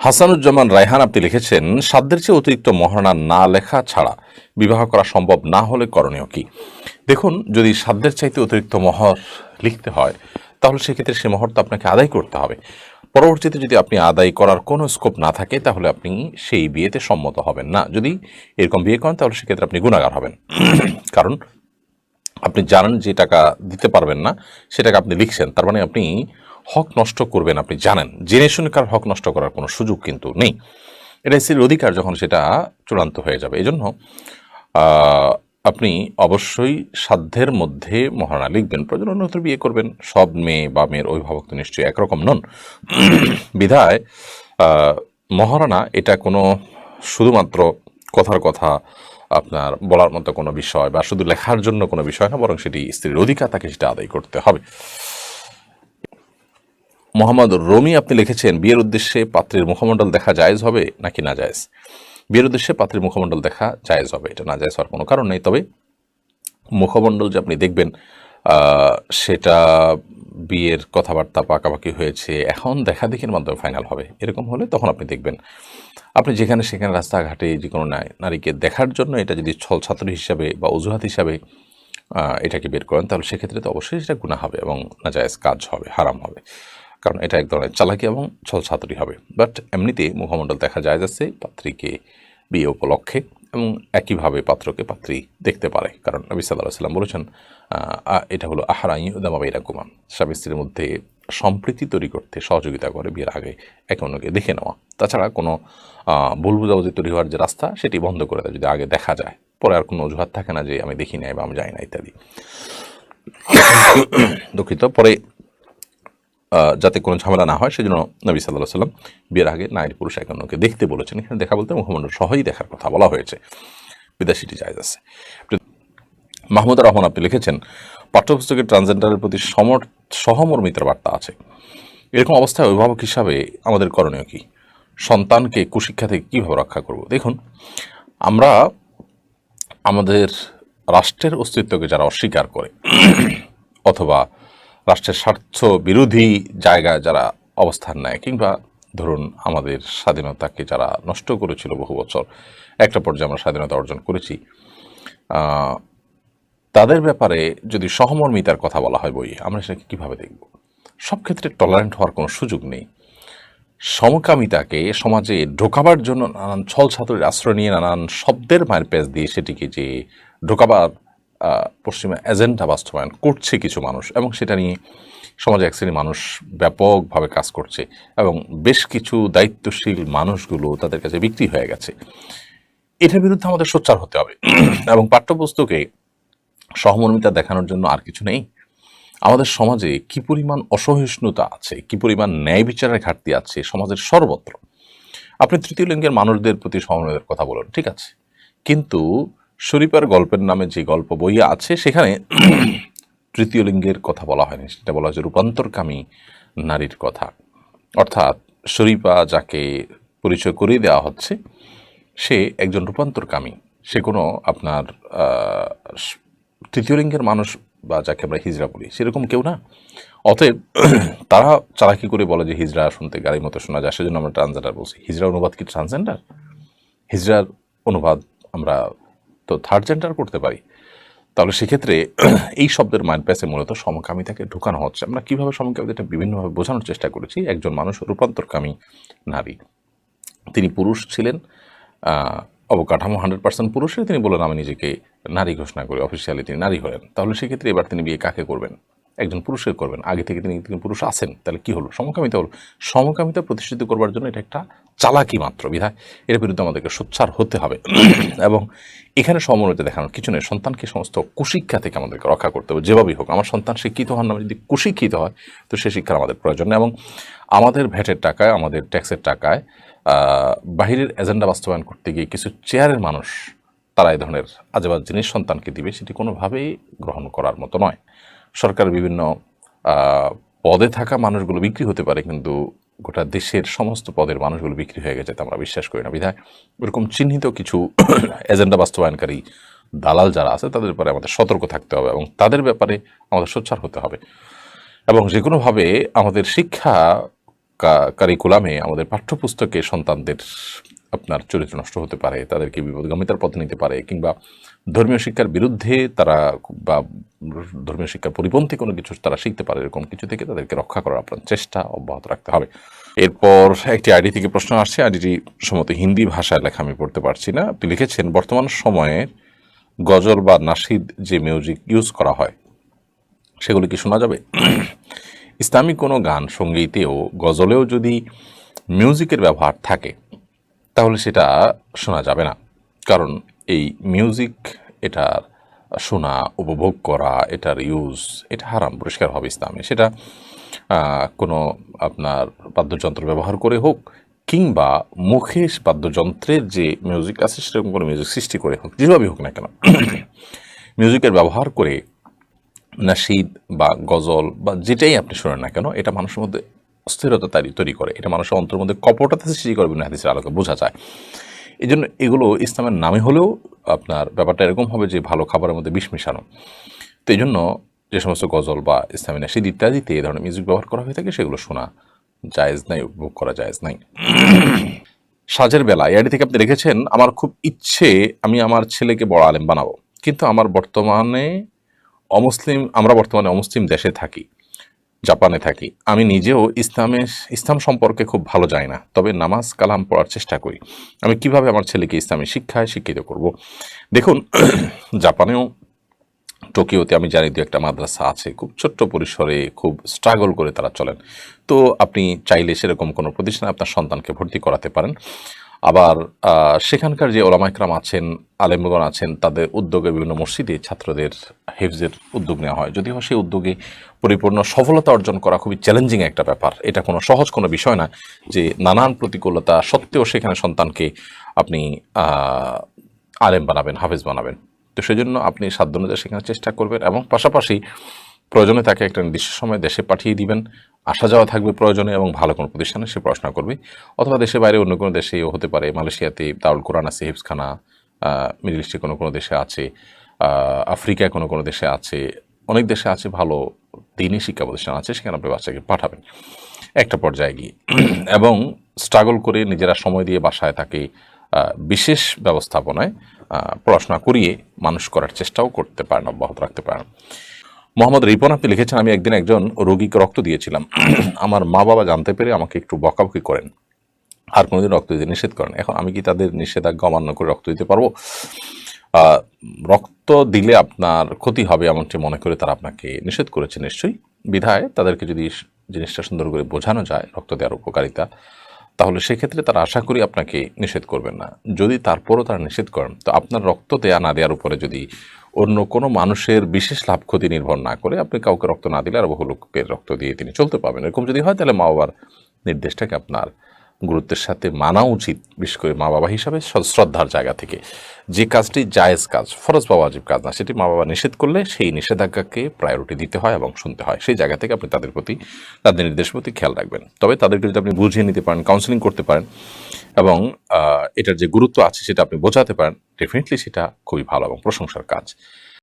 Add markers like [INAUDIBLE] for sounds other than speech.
হাসানুজ্জামান রায়হান আপনি লিখেছেন, সাধ্যের চেয়ে অতিরিক্ত মহারণা না লেখা ছাড়া বিবাহ করা সম্ভব না হলে করণীয় কি? দেখুন, যদি সাধ্যের চাইতে অতিরিক্ত মহর লিখতে হয়, তাহলে সেক্ষেত্রে সে মহর তো আপনাকে আদায় করতে হবে। পরবর্তীতে যদি আপনি আদায় করার কোনো স্কোপ না থাকে, তাহলে আপনি সেই বিয়েতে সম্মত হবেন না। যদি এরকম বিয়ে করেন, তাহলে সেক্ষেত্রে আপনি গুণাগার হবেন। [CLEARS THROAT] কারণ আপনি জানেন যে টাকা দিতে পারবেন না, সে টাকা আপনি লিখছেন, তার মানে আপনি হক নষ্ট করবেন আপনি জানেন। জেনে কার হক নষ্ট করার কোনো সুযোগ কিন্তু নেই। এটা স্ত্রীর অধিকার যখন সেটা চূড়ান্ত হয়ে যাবে। এই জন্য আপনি অবশ্যই সাধ্যের মধ্যে মহারণা লিখবেন প্রয়োজন অন্যত্র বিয়ে করবেন। সব মেয়ে বা মেয়ের অভিভাবক তো নিশ্চয়ই একরকম নন। বিধায় মহারণা এটা কোনো শুধুমাত্র কথার কথা, আপনার বলার মতো কোনো বিষয় বা শুধু লেখার জন্য কোনো বিষয় না, বরং সেটি স্ত্রীর অধিকার, তাকে সেটা আদায় করতে হবে। মোহাম্মদ রমি আপনি লিখেছেন, বিয়ের উদ্দেশ্যে পাত্রের মুখমণ্ডল দেখা জায়েজ হবে নাকি না জায়েজ? বিয়ের উদ্দেশ্যে পাত্রের মুখমণ্ডল দেখা জায়েজ হবে, এটা না জায়েজ হওয়ার কোনো কারণ নেই। তবে মুখমণ্ডল যে আপনি দেখবেন সেটা বিয়ের কথাবার্তা পাকাপাকি হয়েছে, এখন দেখা দেখির মাধ্যমে ফাইনাল হবে, এরকম হলে তখন আপনি দেখবেন। আপনি যেখানে সেখানে রাস্তাঘাটে যে কোনো নারী- নারীকে দেখার জন্য এটা যদি ছল ছাত্র হিসাবে বা অজুহাত হিসাবে এটাকে বের করেন, তাহলে সেক্ষেত্রে তো অবশ্যই সেটা গুণা হবে এবং নাজায়েজ কাজ হবে, হারাম হবে। কারণ এটা এক ধরনের চালাকি এবং ছল ছাত্রী হবে। বাট এমনিতে মুখমণ্ডল দেখা যায় যাচ্ছে পাত্রীকে বিয়ে উপলক্ষে এবং একইভাবে পাত্রকে পাত্রী দেখতে পারে। কারণ নবী সাল্লাহ সাল্লাম বলেছেন এটা হলো আহারাই উদামাবাইরা কুমান স্বামী স্ত্রীর মধ্যে সম্প্রীতি তৈরি করতে সহযোগিতা করে বিয়ের আগে একে অন্যকে দেখে নেওয়া। তাছাড়া কোনো ভুল বুঝাবুঝি তৈরি হওয়ার যে রাস্তা, সেটি বন্ধ করে দেয় যদি আগে দেখা যায়। পরে আর কোনো অজুহাত থাকে না যে আমি দেখি নাই বা আমি যাই না ইত্যাদি। [COUGHS] দুঃখিত। পরে যাতে কোনো ঝামেলা না হয়, সেজন্য নবী সাল্লাহ সাল্লাম বিয়ের আগে নারী পুরুষ একে অন্যকে দেখতে বলেছেন। এখানে দেখা বলতে মুখমণ্ডল সহই দেখার কথা বলা হয়েছে। বিদেশিটি জায়জ আছে। মাহমুদ রহমান আপনি লিখেছেন পাঠ্যপুস্তকের ট্রান্সজেন্ডারের প্রতি সমর, সহমর্মিতার বার্তা আছে। এরকম অবস্থায় অভিভাবক হিসাবে আমাদের করণীয় কি? সন্তানকে কুশিক্ষা থেকে কীভাবে রক্ষা করব? দেখুন, আমরা আমাদের রাষ্ট্রের অস্তিত্বকে যারা অস্বীকার করে, অথবা রাষ্ট্রের স্বার্থ বিরোধী জায়গায় যারা অবস্থান নেয়, কিংবা ধরুন আমাদের স্বাধীনতাকে যারা নষ্ট করেছিল বহু বছর, একটা পর্যায়ে আমরা স্বাধীনতা অর্জন করেছি তাদের ব্যাপারে যদি সহমর্মিতার কথা বলা হয় বই আমরা সেটাকে কীভাবে দেখব? সব ক্ষেত্রে টলারেন্ট হওয়ার কোনো সুযোগ নেই। সমকামিতাকে সমাজে ঢোকাবার জন্য নানান ছল ছাত্রের আশ্রয় নিয়ে নানান শব্দের মায়ের পেজ দিয়ে সেটিকে যে ঢোকাবার পশ্চিমা এজেন্ডা বাস্তবায়ন করছে কিছু মানুষ এবং সেটা নিয়ে সমাজে এক শ্রেণির মানুষ ব্যাপকভাবে কাজ করছে এবং বেশ কিছু দায়িত্বশীল মানুষগুলো তাদের কাছে বিক্রি হয়ে গেছে। এটার বিরুদ্ধে আমাদের সোচ্চার হতে হবে। [CLEARS THROAT] এবং পাঠ্যপুস্তকে সহমর্মিতা দেখানোর জন্য আর কিছু নেই। আমাদের সমাজে কি পরিমাণ অসহিষ্ণুতা আছে, কি পরিমাণ ন্যায় বিচারের ঘাটতি আছে, সমাজের সর্বত্র? আপনি তৃতীয় লিঙ্গের মানুষদের প্রতি সহমর্মিতার কথা বলুন, ঠিক আছে? কিন্তু শরীফার গল্পের নামে যে গল্প বইয়ে আছে, সেখানে [CLEARS THROAT] তৃতীয় লিঙ্গের কথা বলা হয়নি। সেটা বলা হয়েছে রূপান্তরকামী নারীর কথা। অর্থাৎ শরীফা যাকে পরিচয় করিয়ে দেওয়া হচ্ছে, সে একজন রূপান্তরকামী। সে কোনো আপনার তৃতীয় লিঙ্গের মানুষ বা যাকে আমরা হিজড়া বলি, সেরকম কেউ না। অতএব [CLEARS THROAT] তারা চালাকি করে বলে যে, হিজড়া শুনতে গাড়ির মতো শোনা যায়। সেজন্য আমরা ট্রান্সজেন্ডার বলছি। হিজড়া অনুবাদ কি ট্রান্সজেন্ডার হিজড়ার অনুবাদ আমরা তো থার্ড জেন্ডার করতে পারি। তাহলে সেক্ষেত্রে [CLEARS THROAT] এই শব্দের মাইন্ড প্যাসে মূলত সমকামিতাকে ঢুকানো হচ্ছে। আমরা কীভাবে সমকামিতাটা বিভিন্নভাবে বোঝানোর চেষ্টা করেছি, একজন মানুষ রূপান্তরকামী নারী। তিনি পুরুষ ছিলেন অবকাঠামো হান্ড্রেড পার্সেন্ট পুরুষের তিনি বলেন আমি নিজেকে নারী ঘোষণা করি অফিসিয়ালি তিনি নারী হলেন। তাহলে সেক্ষেত্রে এবার তিনি বিয়ে কাকে করবেন? একজন পুরুষের করবেন। আগে থেকে তিনি তিনি পুরুষ আছেন, তাহলে কি হলো? সমকামিতা হলো। সমকামিতা প্রতিষ্ঠিত করবার জন্য এটা একটা চালাকি মাত্র, বিধায় এর বিরুদ্ধে আমাদেরকে সোচ্চার হতে হবে। [CLEARS THROAT] এবং এখানে সমন্বয়তা দেখানোর কিছু নেই। সন্তানকে সমস্ত কুশিক্ষা থেকে আমাদেরকে রক্ষা করতে হবে, যেভাবেই হোক। আমার সন্তান শিক্ষিত হন না, যদি কুশিক্ষিত হয়, তো সে শিক্ষার আমাদের প্রয়োজন এবং আমাদের ভ্যাটের টাকায়, আমাদের ট্যাক্সের টাকায় বাহিরের এজেন্ডা বাস্তবায়ন করতে গিয়ে কিছু চেয়ারের মানুষ তারা এই ধরনের আজেবাজ জিনিস সন্তানকে দিবে, সেটি কোনোভাবেই গ্রহণ করার মতো নয়। সরকারের বিভিন্ন পদে থাকা মানুষগুলো বিক্রি হতে পারে, কিন্তু গোটা দেশের সমস্ত পদের মানুষগুলো বিক্রি হয়ে গেছে, তা আমরা বিশ্বাস করি না। বিধায় এরকম চিহ্নিত কিছু [COUGHS] এজেন্ডা বাস্তবায়নকারী দালাল যারা আছে, তাদের ব্যাপারে আমাদের সতর্ক থাকতে হবে এবং তাদের ব্যাপারে আমাদের সোচ্চার হতে হবে। এবং যে কোনোভাবে আমাদের শিক্ষা কারিকুলামে আমাদের পাঠ্যপুস্তকে সন্তানদের আপনার চরিত্র নষ্ট হতে পারে, তাদেরকে বিপদগামিতার পথে নিতে পারে, কিংবা ধর্মীয় শিক্ষার বিরুদ্ধে তারা বা ধর্মীয় শিক্ষার পরিপন্থী কোনো কিছু তারা শিখতে পারে এরকম কিছু থেকে তাদেরকে রক্ষা করার আপনার চেষ্টা অব্যাহত রাখতে হবে। এরপর একটি আইডি থেকে প্রশ্ন আসছে, আইডিটি সম্ভবত হিন্দি ভাষায় লেখা, আমি পড়তে পারছি না। আপনি লিখেছেন, বর্তমান সময়ে গজল বা নাসিদ যে মিউজিক ইউজ করা হয়, সেগুলি কি শোনা যাবে? ইসলামিক কোনো গান সঙ্গীতেও গজলেও যদি মিউজিকের ব্যবহার থাকে, তাহলে সেটা শোনা যাবে না। কারণ এই মিউজিক এটার শোনা, উপভোগ করা, এটার ইউজ এটা হারাম, পরিষ্কার হবে ইসলামে। সেটা কোনো আপনার বাদ্যযন্ত্র ব্যবহার করে হোক কিংবা মুখে বাদ্যযন্ত্রের যে মিউজিক আছে, সেরকম কোনো মিউজিক সৃষ্টি করে হোক যেভাবেই হোক না কেন। [COUGHS] মিউজিকের ব্যবহার করে নাশিদ বা গজল বা যেটাই আপনি শোনেন না কেন, এটা মানুষের মধ্যে অস্থিরতা তৈরি করে। এটা মানুষের অন্তরের মধ্যে কপটতা সৃষ্টি করে বিভিন্ন হাদিসের আলোকে বোঝা যায়। এই জন্য এগুলো ইসলামের নামে হলেও আপনার ব্যাপারটা এরকম হবে যে ভালো খাবারের মধ্যে বিষ মিশানো। তো এই জন্য যে সমস্ত গজল বা ইসলামী নাশিদ ইত্যাদিতে এই ধরনের মিউজিক ব্যবহার করা হয়ে থাকে, সেগুলো শোনা জায়েজ নাই, উপভোগ করা জায়েজ নাই। সাজের বেলা এআডি থেকে আপনি রেখেছেন আমার খুব ইচ্ছে আমি আমার ছেলেকে বড় আলেম বানাবো। কিন্তু আমার বর্তমানে অমুসলিম, আমরা বর্তমানে অমুসলিম দেশে থাকি। জাপানে থাকি। আমি নিজেও ইসলামের ইসলাম সম্পর্কে খুব ভালো জানি না, তবে নামাজ, কালাম পড়ার চেষ্টা করি। আমি কীভাবে আমার ছেলেকে ইসলামী শিক্ষায় শিক্ষিত করব? দেখুন, [CLEARS THROAT] জাপানেও টোকিওতে আমি জানি দু একটা মাদ্রাসা আছে, খুব ছোট্ট পরিসরে খুব স্ট্রাগল করে তারা চলেন। তো আপনি চাইলে সেরকম কোনো প্রতিষ্ঠানে আপনার সন্তানকে ভর্তি করাতে পারেন। আবার সেখানকার যে ওলামাইকরাম আছেন, আলেমগণ আছেন, তাদের উদ্যোগে বিভিন্ন মসজিদে ছাত্রদের হেফজের উদ্যোগ নেওয়া হয়। যদিও সেই উদ্যোগে পরিপূর্ণ সফলতা অর্জন করা খুবই চ্যালেঞ্জিং একটা ব্যাপার। এটা কোনো সহজ কোনো বিষয় না যে নানান প্রতিকূলতা সত্ত্বেও সেখানে সন্তানকে আপনি আলেম বানাবেন, হাফেজ বানাবেন। তো সেজন্য আপনি সাধ্য অনুযায়ী সেখানে চেষ্টা করবেন এবং পাশাপাশি প্রয়োজনে তাকে একটা নির্দিষ্ট সময় দেশে পাঠিয়ে দিবেন। আসা যাওয়া থাকবে প্রয়োজনে এবং ভালো কোনো প্রতিষ্ঠানে সে পড়াশোনা করবে। অথবা দেশের বাইরে অন্য কোনো দেশেও হতে পারে। মালয়েশিয়াতে দাউল কোরআন আছে হিফসখানা মিডল ইস্টে কোনো কোনো দেশে আছে আফ্রিকায় কোনো কোনো দেশে আছে, অনেক দেশে আছে ভালো দিনই শিক্ষা প্রতিষ্ঠান আছে, সেখানে আপনি বাচ্চাকে পাঠাবেন একটা পর্যায়ে গিয়ে। [CLEARS THROAT] এবং স্ট্রাগল করে নিজেরা সময় দিয়ে বাসায় তাকে বিশেষ ব্যবস্থাপনায় পড়াশোনা করিয়ে মানুষ করার চেষ্টাও করতে পারেন, অব্যাহত রাখতে পারেন। মোহাম্মদ রিপন, আপনি লিখেছেন, আমি একদিন একজন রোগীকে রক্ত দিয়েছিলাম। [CLEARS THROAT] আমার মা বাবা জানতে পেরে আমাকে একটু বকাবকি করেন। আর কোনোদিন রক্ত দিতে নিষেধ করেন। এখন আমি কি তাদের নিষেধাজ্ঞা অমান্য করে রক্ত দিতে পারব? রক্ত দিলে আপনার ক্ষতি হবে এমনটি মনে করে তারা আপনাকে নিষেধ করেছে নিশ্চয়ই। বিধায় তাদেরকে যদি জিনিসটা সুন্দর করে বোঝানো যায়, রক্ত দেওয়ার উপকারিতা, তাহলে সেক্ষেত্রে তারা আশা করি আপনাকে নিষেধ করবেন না। যদি তারপরও তারা নিষেধ করেন, তো আপনার রক্ত দেয়া না দেওয়ার উপরে যদি অন্য কোনো মানুষের বিশেষ লাভ ক্ষতি নির্ভর না করে আপনি কাউকে রক্ত না দিলে আর বহু লোকের রক্ত দিয়ে তিনি চলতে পাবেন এরকম যদি হয়, তাহলে মা বাবার নির্দেশটাকে আপনার গুরুত্বের সাথে মানা উচিত, বিশেষ করে মা বাবা হিসাবে শ্রদ্ধার জায়গা থেকে। যে কাজটি জায়েজ কাজ, ফরজ বা ওয়াজিব কাজ না, সেটি মা বাবা নিষেধ করলে সেই নিষেধাজ্ঞাকে প্রায়োরিটি দিতে হয় এবং শুনতে হয়। সেই জায়গা থেকে আপনি তাদের প্রতি, তাদের নির্দেশের প্রতি খেয়াল রাখবেন। তবে তাদেরকে যদি আপনি বুঝিয়ে নিতে পারেন কাউন্সিলিং করতে পারেন এবং এটার যে গুরুত্ব আছে সেটা আপনি বোঝাতে পারেন ডেফিনেটলি সেটা খুবই ভালো এবং প্রশংসার কাজ।